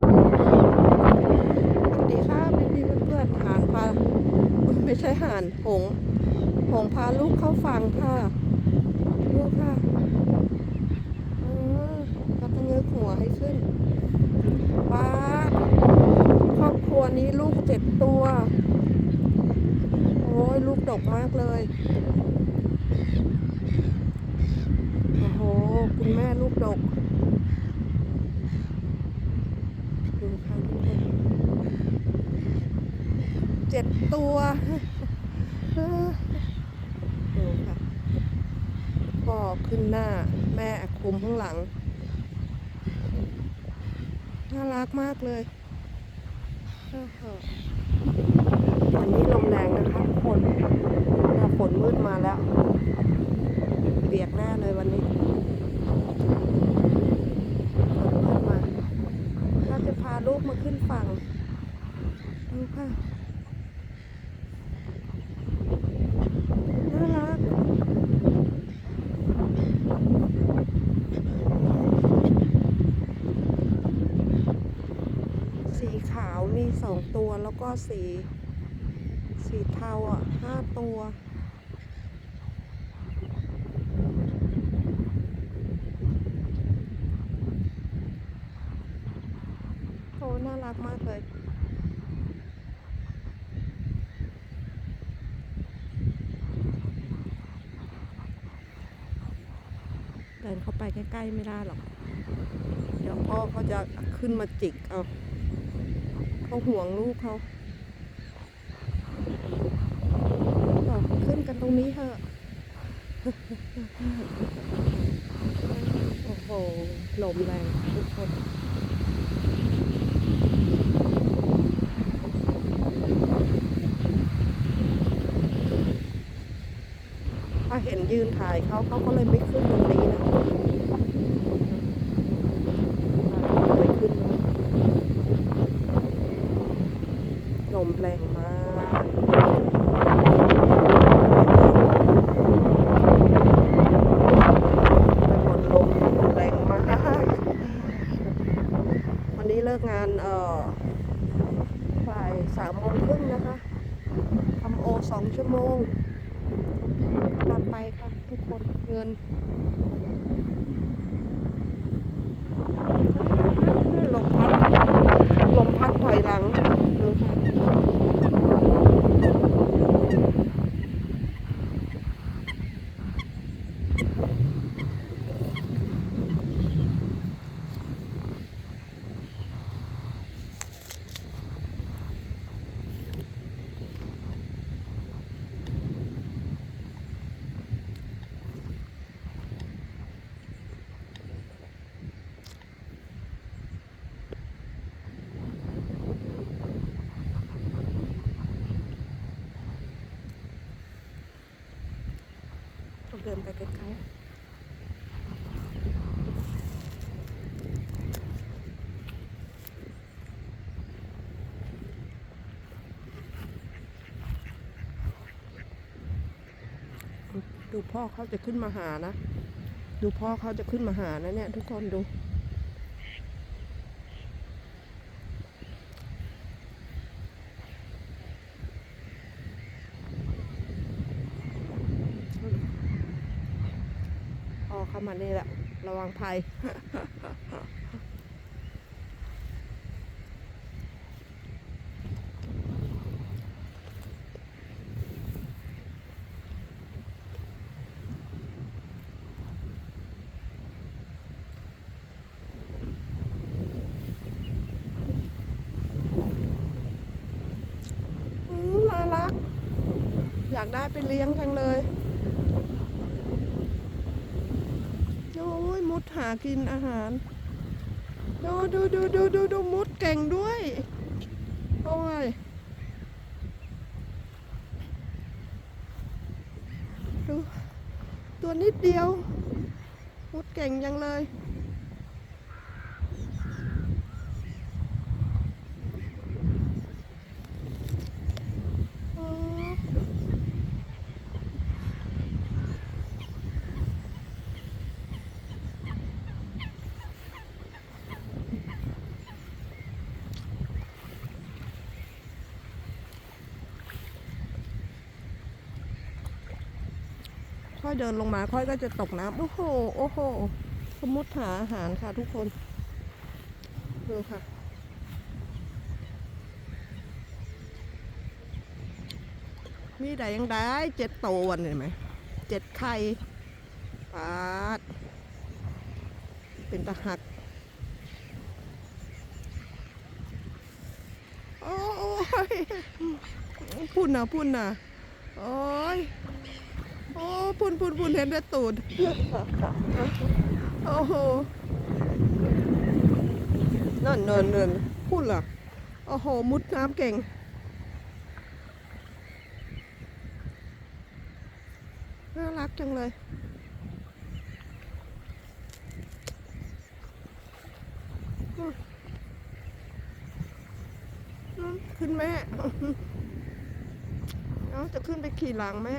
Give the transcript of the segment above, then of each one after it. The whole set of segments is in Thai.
สวัสดีค่ะพี่พี่เพื่อนๆหานพาไม่ใช่หานหงหงพาลูกเข้าฝั่งค่ะลูกค่ะก็ต้องเงือหัวให้ขึ้นป้าครอบครัวนี้ลูกเจ็ดตัว โอ้ยลูกดกมากเลยโอ้โหคุณแม่ลูกดก ดูค่ะทุกคนเจ็ดตัวดูค่ะพ่อขึ้นหน้าแม่คุมข้างหลัง น่ารักมากเลยวันนี้ลมแรงนะคะทุกคนหน้าฝนมืดมาแล้วเปียกแน่เลยวันนี้ฝนมืดมาเราจะพาลูกมาขึ้นฝั่งดูค่ะ น่ารัก สีขาวมีสองตัว แล้วก็สี สีเทาอะห้าตัว โอ้น่ารักมากเลยเดินเข้าไปใกล้ๆไม่ได้หรอก เดี๋ยวพ่อเขาจะขึ้นมาจิกเอา เขาห่วงลูกเขาบอกขึ้นกันตรงนี้เถอะ โอ้โหลมแรงทุกคนถ้าเห็นยืนถ่ายเขาเขาก็เลยไม่ขึ้นตรงนี้นะไม่ขึ้นนะลมแรงมากไปหมดลมแรงมาก วันนี้เลิกงานเอ่อบ่ายสามโมงครึ่งนะคะทำโอสองชั่วโมง กลับไปค่ะ ทุกคนเงินลมพัดลมพัดถอยหลังดูค่ะต้องเดินไปใกลๆดูพ่อเขาจะขึ้นมาหานะ ดูพ่อเขาจะขึ้นมาหานะเนี่ยทุกคนดู พอเข้ามานี่แหละ ระวังภัยอืมน่ารักอยากได้ไปเลี้ยงจังเลย โอ้ยมุ ดหากินอาหาร ดูดูดูดูดูดูมุดเก่งด้วย โอ้ย ดู ตัวนิดเดียว มุดเก่งยังเลย อ๋อ ค่อยเดินลงมาค่อยก็จะตกน้ำโอ้โหโอ้โหสมุดหาอาหารค่ะทุกคนดูค่ะมีได้ยังได้เจ็ดตัวเห็นไหมเจ็ดไข่ปาด เป็นตะหัก โอ้ยพุ่นนะพุ่นนะโอ้ย อ้พุ่นพุ่นพุ่นเห็นแต่ตูดโอ้โหนั่นเนินเนินพุ่นล่ะโอ้โห มุดน้ำเก่ง น่ารักจังเลยขึ้นแม่ เอาจะขึ้นไปขี่หลังแม่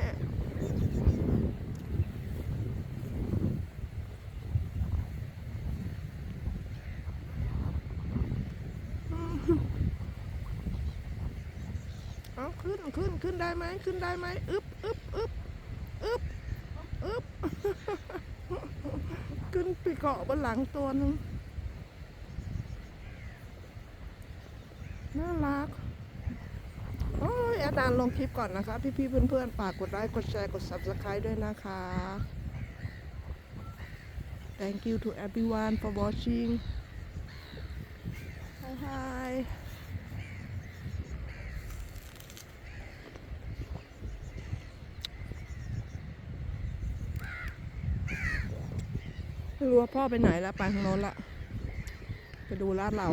เอาขึ้นขึ้นขึ้นได้ไหมขึ้นได้ไหมอึบอึบอึบอึบอึบขึ้นไปเกาะบนหลังตัวหนึงน่ารัก โอ้ยอาจารย์ ลงคลิปก่อนนะคะ พี่ๆเพื่อนๆฝากกดไลค์กดแชร์กด subscribe ด้วยนะคะ Thank you to everyone for watching Hi hi ไม่รู้ว่าพ่อไปไหนแล้ว ไปทางโน้นละ ไปดูลาดเรา